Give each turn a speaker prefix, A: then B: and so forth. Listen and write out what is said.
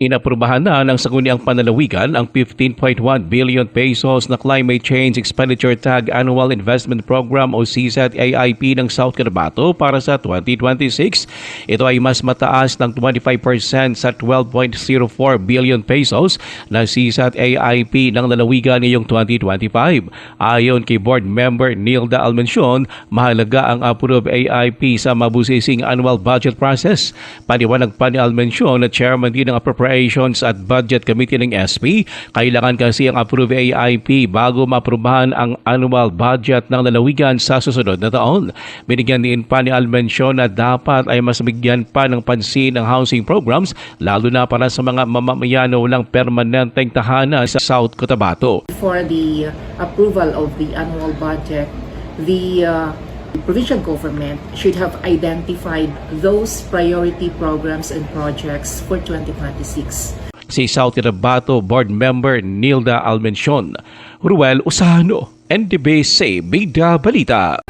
A: Inaprubahan na ng Sangguniang Panalawigan ang 15.1 billion pesos na Climate Change Expenditure Tag Annual Investment Program o CSAT ng South Cotabato para sa 2026. Ito ay mas mataas ng 25% sa 12.04 billion pesos na CSAT ng lalawigan ngayong 2025. Ayon kay Board Member Nilda Almencion, mahalaga ang approved AIP sa mabusising annual budget process. Paniwanag pa ni Almencion na chairman din ng Appropriations at Budget Committee ng SP, kailangan kasi ang approved AIP bago maprubahan ang annual budget ng lalawigan sa susunod na taon. Binigyan din pa ni Almencion na dapat ay mas bigyan pa ng pansin ang housing programs lalo na para sa mga mamamayano ng permanenteng tahanan sa South Cotabato.
B: For the approval of the annual budget, the uh, provincial government should have identified those priority programs and projects for 2026.
A: Si South Cotabato Board Member Nilda Almencion. Ruel Usano, NDBC Bida Balita.